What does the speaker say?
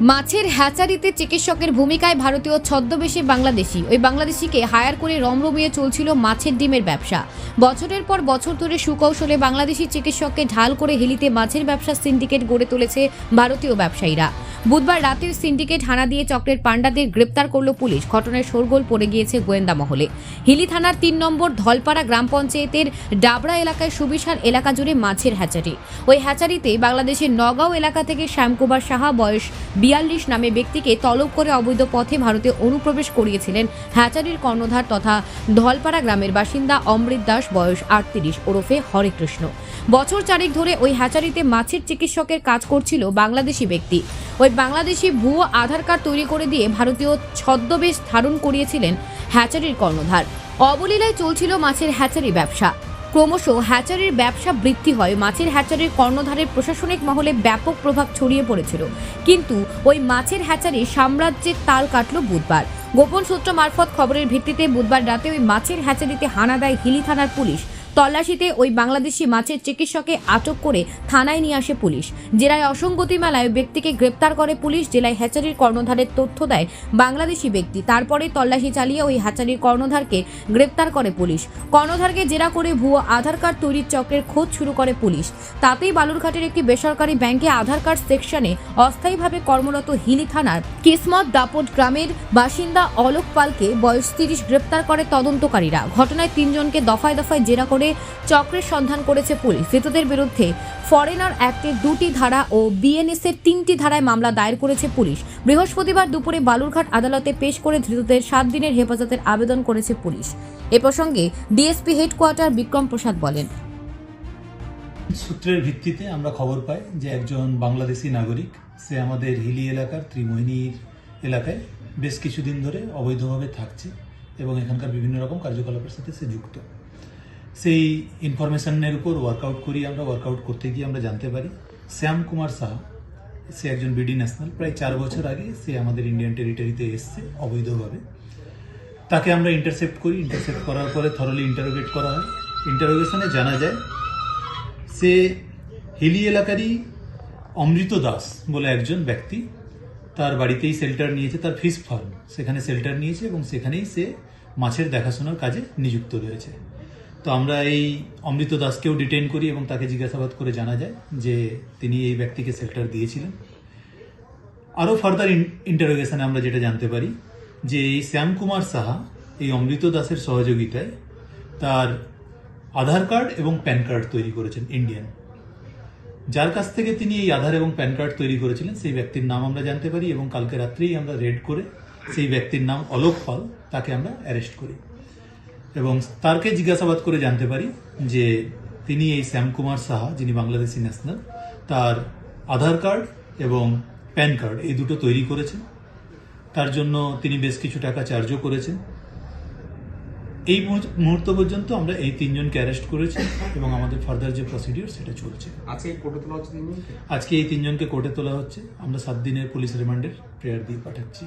মাছের হ্যাচারিতে চিকিৎসকের ভূমিকায় ভারতীয় ছদ্মবেশী বাংলাদেশি। ওই বাংলাদেশিকে হায়ার করে রমরমিয়ে চলছিল মাছের ডিমের ব্যবসা। বছরের পর বছর ধরে সুকৌশলে বাংলাদেশি চিকিৎসককে ঢাল করে হেলিতে মাছের ব্যবসার সিন্ডিকেট গড়ে তুলেছে ভারতীয় ব্যবসায়ীরা। বুধবার রাতের সিন্ডিকেট হানা দিয়ে চক্রের পাণ্ডাদের গ্রেপ্তার করল পুলিশ। ঘটনায় শোরগোল পড়ে গিয়েছে গোয়েন্দা মহলে। হিলি থানার তিন নম্বর ধলপাড়া গ্রাম পঞ্চায়েতের ডাবরা এলাকায় সুবিশাল এলাকা জুড়ে মাছের হ্যাচারি। ওই হ্যাচারিতে বাংলাদেশের নগাঁও এলাকা থেকে শ্যামকুমার সাহা, বয়স বিয়াল্লিশ নামে ব্যক্তিকে তলব করে অবৈধ পথে ভারতে অনুপ্রবেশ করিয়েছিলেন হ্যাচারির কর্ণধার তথা ধলপাড়া গ্রামের বাসিন্দা অমৃত দাস, বয়স আটত্রিশ, ওরফে হরেকৃষ্ণ বছর চারেক ধরে ওই হ্যাচারিতে মাছের চিকিৎসকের কাজ করছিল বাংলাদেশি ব্যক্তি। ওই বাংলাদেশি ভুয়ো আধার কার্ড তৈরি করে দিয়ে ভারতীয় ছদ্মবেশ ধারণ করিয়েছিলেন হ্যাচারির কর্ণধার। অবলীলায় চলছিল মাছের হ্যাচারি ব্যবসা। ক্রমশ হ্যাচারির ব্যবসা বৃদ্ধি হয়। মাছের হ্যাচারির কর্ণধারের প্রশাসনিক মহলে ব্যাপক প্রভাব ছড়িয়ে পড়েছিল। কিন্তু ওই মাছের হ্যাচারি সাম্রাজ্যের তাল কাটল বুধবার। গোপন সূত্র মারফত খবরের ভিত্তিতে বুধবার রাতে ওই মাছের হ্যাচারিতে হানা দেয় হিলি থানার পুলিশ তল্লাশিতে ওই বাংলাদেশি মাছের চিকিৎসকে আটক করে থানায় নিয়ে আসে পুলিশ। জেলায় অসঙ্গতি মেলায় ব্যক্তিকে গ্রেপ্তার করে পুলিশ, জেলায় হ্যাচারির কর্ণধারের তথ্য দেয় বাংলাদেশি ব্যক্তি। তারপরে তল্লাশি চালিয়ে ওই হ্যাচারির কর্ণধারকে গ্রেপ্তার করে পুলিশ। কর্ণধারকে জেরা করে ভুয়ো আধার কার্ড তৈরির চক্রের খোঁজ শুরু করে পুলিশ। তাতেই বালুরঘাটের একটি বেসরকারি ব্যাংকে আধার কার্ড সেকশনে অস্থায়ীভাবে কর্মরত হিলি থানার কিসমত দাপট গ্রামের বাসিন্দা অলোক পালকে বয়স তিরিশ গ্রেপ্তার করে তদন্তকারীরা। ঘটনায় তিনজনকে দফায় দফায় জেরা করে চক্রের সন্ধান করেছে পুলিশ। ধৃতদের বিরুদ্ধে ফরেনার অ্যাক্টের দুটি ধারা ও বিএনএস এর তিনটি ধারায় মামলা দায়ের করেছে পুলিশ। বৃহস্পতিবার দুপুরে বালুরঘাট আদালতে পেশ করে ধৃতদের সাত দিনের হেফাজতের আবেদন করেছে পুলিশ। এ প্রসঙ্গে ডিএসপি হেডকোয়ার্টার বিক্রম প্রসাদ বলেন। সূত্রের ভিত্তিতে আমরা খবর পাই যে একজন বাংলাদেশি নাগরিক, সে আমাদের হিলি এলাকার ত্রিমোহিনীর এলাকায় বেশ কিছুদিন ধরে অবৈধভাবে থাকছে এবং এখানকার বিভিন্ন রকম কার্যকলাপের সাথে সে যুক্ত। সেই ইনফরমেশনের উপর ওয়ার্কআউট করি আমরা ওয়ার্কআউট করতে গিয়ে আমরা জানতে পারি। শ্যাম কুমার সাহা, সে একজন বিডি ন্যাশনাল প্রায় চার বছর আগে সে আমাদের ইন্ডিয়ান টেরিটরিতে এসছে অবৈধভাবে। তাকে আমরা ইন্টারসেপ্ট করি। ইন্টারসেপ্ট করার পরে থরলি ইন্টারোগেট করা হয়। ইন্টারোগেশনে জানা যায়, সে হিলি এলাকারই অমৃত দাস বলে একজন ব্যক্তি, তার বাড়িতেই শেল্টার নিয়েছে, তার ফিশ ফার্ম সেখানে শেল্টার নিয়েছে এবং সেখানেই সে মাছের দেখাশোনার কাজে নিযুক্ত রয়েছে। তো আমরা এই অমৃত দাসকেও ডিটেইন করি এবং তাকে জিজ্ঞাসাবাদ করে জানা যায় যে তিনি এই ব্যক্তিকে শেল্টার দিয়েছিলেন। আরও ফার্দার ইন্টারোগেশনে আমরা যেটা জানতে পারি যে এই শ্যামকুমার সাহা এই অমৃত দাসের সহযোগিতায় তার আধার কার্ড এবং প্যান কার্ড তৈরি করেছেন ইন্ডিয়ান যার কাছ থেকে তিনি এই আধার এবং প্যান কার্ড তৈরি করেছিলেন, সেই ব্যক্তির নাম আমরা জানতে পারি এবং কালকে রাত্রেই আমরা রেড করে সেই ব্যক্তির নাম অলোক পাল তাকে আমরা অ্যারেস্ট করি। এবং তারকে জিজ্ঞাসাবাদ করে জানতে পারি যে তিনি এই শ্যামকুমার সাহা যিনি বাংলাদেশি ন্যাশনাল তার আধার কার্ড এবং প্যান কার্ড এই দুটো তৈরি করেছেন। তার জন্য তিনি বেশ কিছু টাকা চার্জও করেছেন। এই মুহূর্ত- পর্যন্ত আমরা এই তিনজনকে অ্যারেস্ট করেছি এবং আমাদের ফার্দার যে প্রসিডিওর সেটা চলছে। আজকে কোর্টে তোলা হচ্ছে আজকে এই তিনজনকে কোর্টে তোলা হচ্ছে। আমরা সাত দিনের পুলিশ রিমান্ডের প্রেয়ার দিয়ে পাঠাচ্ছি।